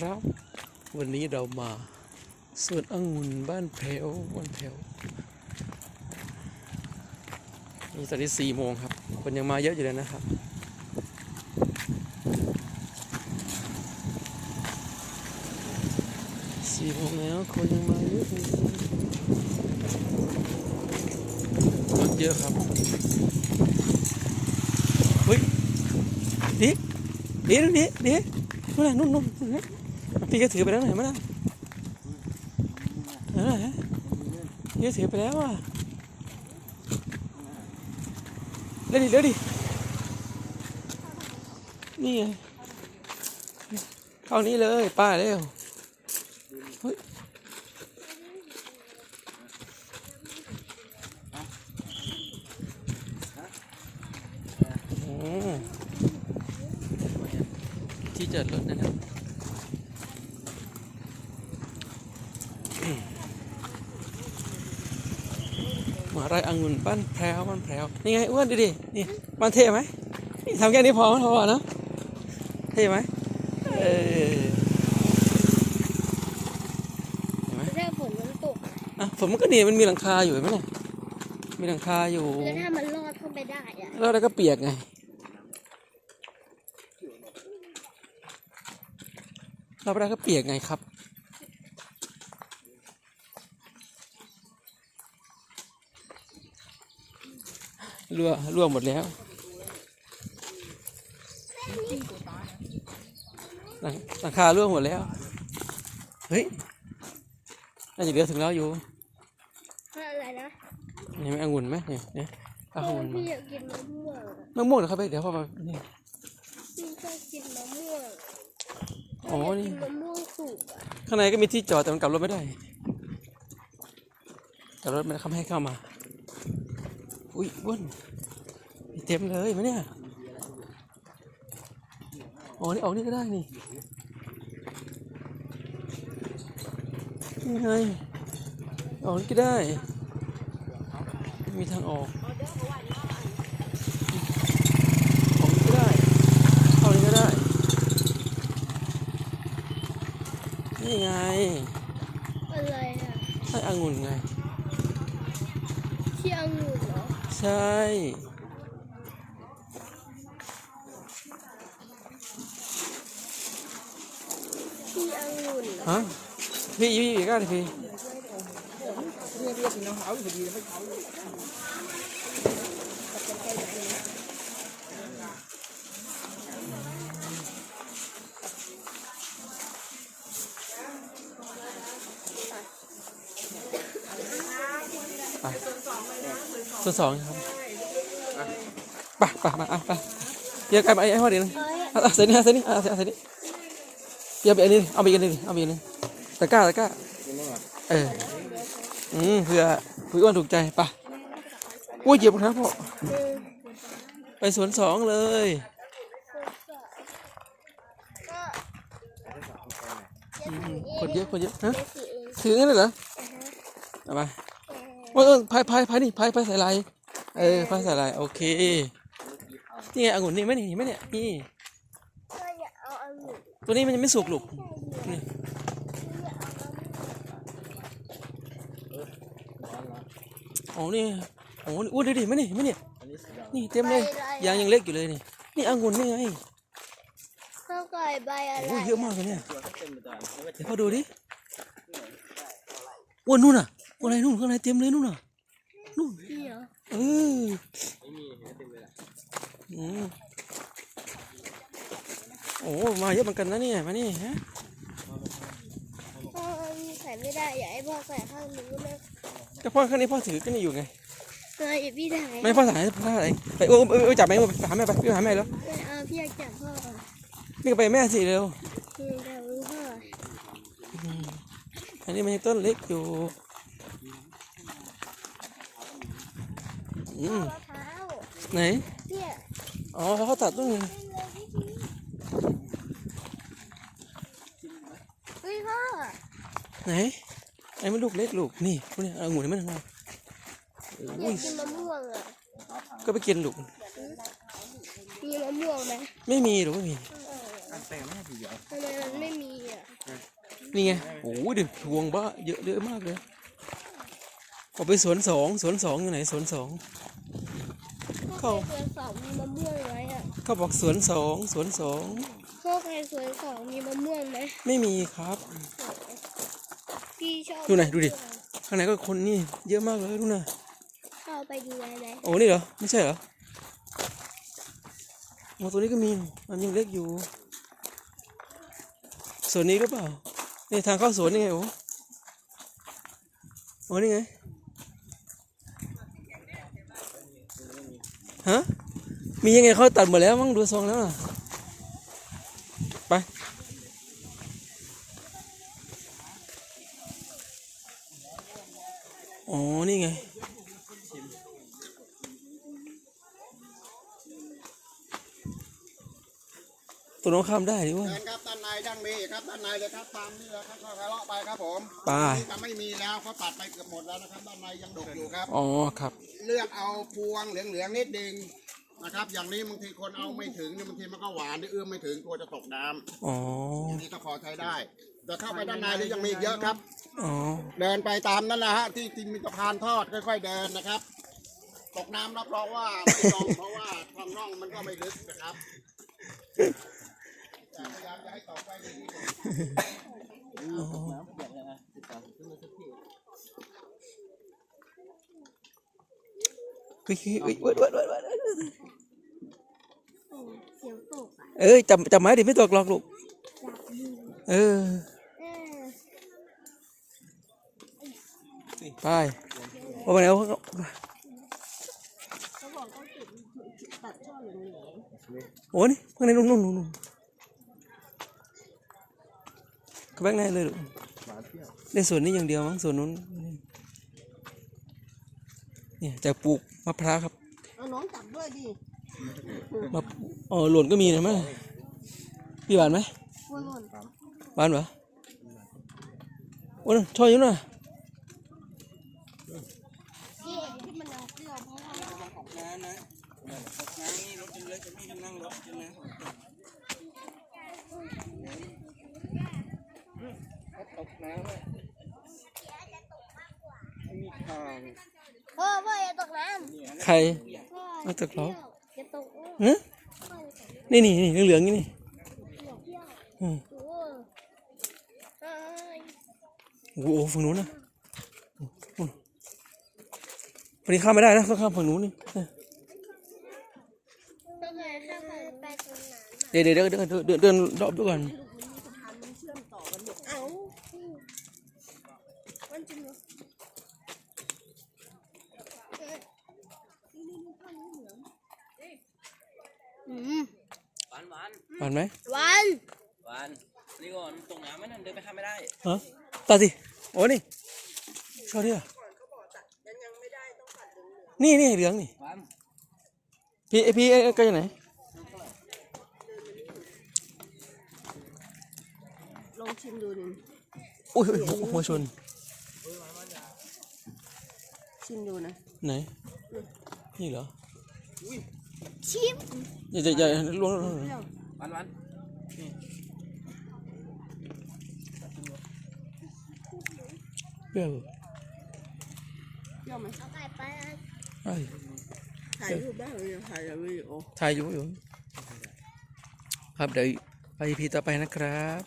ครับ วันนี้เรามาสวนองุ่นบ้านแผวบ้านแผวนี่ตอนนี้สี่โมงครับคนยังมาเยอะอยู่เลยนะครับสี่โมงแล้วคนยังมาเยอะอยู่รถเยอะครับเฮ้ยดิดิดิดิดินู่นน่ะนู่นนู่นนู่น พี่ก็ถือไปแล้วเห็นไหมล่ะเออฮะพี่ก็ถือไปแล้วอะเร็วดิเร็วดิ นี่ไงเข้านี้เลยป้าเร็วเฮ้ยโอ้ที่จอดรถนะครับ มหาไรองุ่นบ้านแพรวบ้านแพรวนี่ไงอ้วนดูดินี่บ้านเท่ไหมนี่ทำแค่นี้พอพอเนอะเท่ไหมเออถ้าฝนมันตกอะฝนมันก็นี่มันมีหลังคาอยู่เห็นไหมเนี่ยมีหลังคาอยู่แล้วถ้ามันรอดเข้าไปได้อะแล้วเราก็เปียกไงเราไปได้ก็เปียกไงครับ รั่วรั่วหมดแล้วหลังหลังคารั่วหมดแล้ว เฮ้ย น่าจะเหลือถึงแล้วอยู่อะไรนะนี่ไหมองุ่นไหมเนี่ยเนี่ยเอาองุ่นมาพี่อยากกินมะม่วงอะมะม่วงเหรอครับเดี๋ยวพอมานี่พี่ชอบกินมะม่วงอ๋ออยากนี่กินมะม่วงสุกอะข้างในก็มีที่จอดแต่มันกลับรถไม่ได้กลับรถไม่ได้เขาไม่ให้เข้ามา อุ้ยอ้วนมีเต็มเลยมาเนี่ยอ๋อนี่ออกนี่ก็ได้นี่นี่ไงออกนี่ก็ได้ มีทางออกออกนี่ก็ได้เข้านี่ก็ได้ นี่ไงอะไรอะไส้องุ่นไงที่องุ่นเหรอ ใช่ที่องุ่นเหรอฮะ พี่ยี่ยี่ก้าดิพี่ ไป ส่วนสองครับไปไปมาอะไปเดี๋ยวกันไปไอ้พ่อเดี๋ยวนึงเอ้ยอะอะใส่นี่อะใส่นี่อะใส่ใส่นี่เดี๋ยวไปอันนี้เอาไปอีกอันนี้เอาไปอีกอันนี้ตะกร้าตะกร้าเอออืมเผื่อคุยอ้วนถูกใจไปอุ้ยเหยียบรองเท้าพ่อเออไปสวนสองเลยก็อืมคนเยอะคนเยอะฮะเดี๋ยวสิเองถึงงั้นเลยเหรออ่าฮะเอาไป เออว่าเออพายพายพายนี่พายพายใส่ลายเออพายใส่ลายโอเคนี่ไงองุ่นนี่ไหมนี่เห็นไหมเนี่ยนี่ก็อย่าเอาองุ่นตัวนี้มันยังไม่สุกลูกนี่อ๋อนี่โอ้อ้วนดูดิเห็นไหมนี่เห็นไหมเนี่ยนี่เต็มเลยยางยังเล็กอยู่เลยนี่นี่องุ่นนี่ไงข้าวไก่ใบอะไรโอ้ยเยอะมากเลยเนี่ยเดี๋ยวพอดูดิอ้วนนู่นน่ะ อ้วนอะไรนู่นข้างในเต็มเลยนู่นน่ะนู่นพี่เหรอเอออืมโอ้มาเยอะเหมือนกันนะเนี่ยมานี่ฮะพ่อใส่ไม่ได้อยากให้พ่อใส่ข้างนู้นนะก็พ่อข้างนี้พ่อถือก็นี่อยู่ไงเอออย่าพี่ถ่ายไม่พ่อถ่ายพ่อถ่ายไปโอ้เออเออจับแม่ไปหาแม่ไปไปหาแม่แล้วไม่เอาพี่อยากจับพ่อนี่ก็ไปแม่สิเร็วพี่อยากรู้พ่ออันนี้มันยังต้นเล็กอยู่ อืมมะพร้าวไหน เนี่ยอ๋อเขาตัดต้นเฮ้ยพ่อไหนไอ้มันลูกเล็กลูกนี่พวกนี้เอาหมูนี่มันมาอยาอุ้ยกกินมะม่วงอะก็ไปกินลูก มีมะม่วงไหมไม่มีหรอกไม่มีเออแต่ไม่ใช่ผีเหรอทำไมมันไม่มีอะนี่ไงโอ้ยเดี๋ยวพวงบ้าเยอะเยอะมากเลยออกไปสวนสองสวนสองอยู่ไหนสวนสอง พวกใครสวนสองมีมะม่วงไหมอะเขาบอกสวนสองสวนสองพวกใครสวนสองมีมะม่วงไหมไม่มีครับ พี่ชอบดูหน่อยดูดิ ข้างในก็คนนี่เยอะมากเลยดูนะเข้าไปดูได้ไหมโอ้นี่เหรอไม่ใช่เหรอโอ้ตัวนี้ก็มีมันยังเล็กอยู่สวนนี้หรือเปล่านี่ทางเข้าสวนนี่ไงโอ้โอ้นี่ไง ฮะ มียังไงเขาตัดหมดแล้วมั้งดูทรงแล้วไป อ๋อ นี่ไงตัวน้องข้ามได้ดิว่าานในดังมีครับด้านในเลยครับตามนี่เลยครับค่อยๆเลาะไปครับผมไป นี่จะไม่มีแล้วเขาตัดไปเกือบหมดแล้วนะครับด้านในยังดกอยู่ครับ อ๋อครับ เลือกเอาพวงเหลืองๆนิดนึงนะครับ อย่างนี้บางทีคนเอาไม่ถึงเนี่ยบางทีมันก็หวานเอื้อมไม่ถึงกลัวจะตกน้ำอ๋ออันนี้ก็พอใช้ได้ แต่เข้าไปด้านในนี่ยังมีอีกเยอะครับ อ๋อ เดินไปตามนั่นนะฮะที่ที่มีสะพานทอดค่อย ๆ เดินนะครับ ตกน้ำรับรองว่าไม่จมเพราะว่าความร่องมันก็ไม่ลึกนะครับามจะให้ตกไปดีที่สุดเฮ้ยเฮ้ยเฮ้ยเว้ยเว้ยเว้ยเว้ยโอ้เสียงตกอะเอ้ยจับจับไม้ดิไม่ตกหรอกลูกจับมือเออเออไปว่าไปไหนวะเขาบอกต้องติดตัดช่อเหลืองโอ้นี่ข้างในนู่นนู่นนู่นนู่น เข้าไปข้างในเลยลูกในส่วนนี้อย่างเดียวมั้งส่วนนู้น เนี่ยจากปลูกมะพร้าวครับๆเอาน้องจับด้วยดิมะอ๋อหล่นก็มีนะมั้ยพี่หวานไหมวัวหล่นหวานปะโอ้ยช่อยอยู่น่ะที่ที่มันยังเปรี้ยวเพราะว่าพ่อพ่ออย่าตกน้ำใครพ่อไม่ ตกหรอกอย่าตกโอ้ฮะพ่ออย่าตกนี่นี่นี่เหลืองๆนี่นี่อืมโอ้เอ้ยโอ้โหฝั่งนู้นนะฝั่งนี้ข้ามไม่ได้นะต้องข้ามฝั่งนู้นนี่เออต้องไงข้าไปตรงนั้น เดี๋ยวเดี๋ยวเดินเดินเดินเดินรอบด้วยก่อน เอ้ามันจะมีอืม หวานหวานผ่านไหมวันหวานนี่ก่อนตรงน้ำไม่นั่นเดินไปข้ามไม่ได้ฮะตัดสิโอ้นี่ชอบดิอะนี่นี่เหลืองนี่หวานพี่ไอพี่ไอ้ก็ยังไหนลองชิมดูดิอุ้ยอุ้ยหัวหัวชนชิมดูนะไหนนี่เหรอ ชิมอย่าอย่าอย่าล้วงล้วงล้วงหวานหวานเปรี้ยวเปรี้ยวไหมเอาไก่ไปนะไอ้ถ่ายรูปได้หรือยังถ่ายวิดีโอถ่ายอยู่อยู่ครับเดี๋ยวไปพีต่อไปนะครับ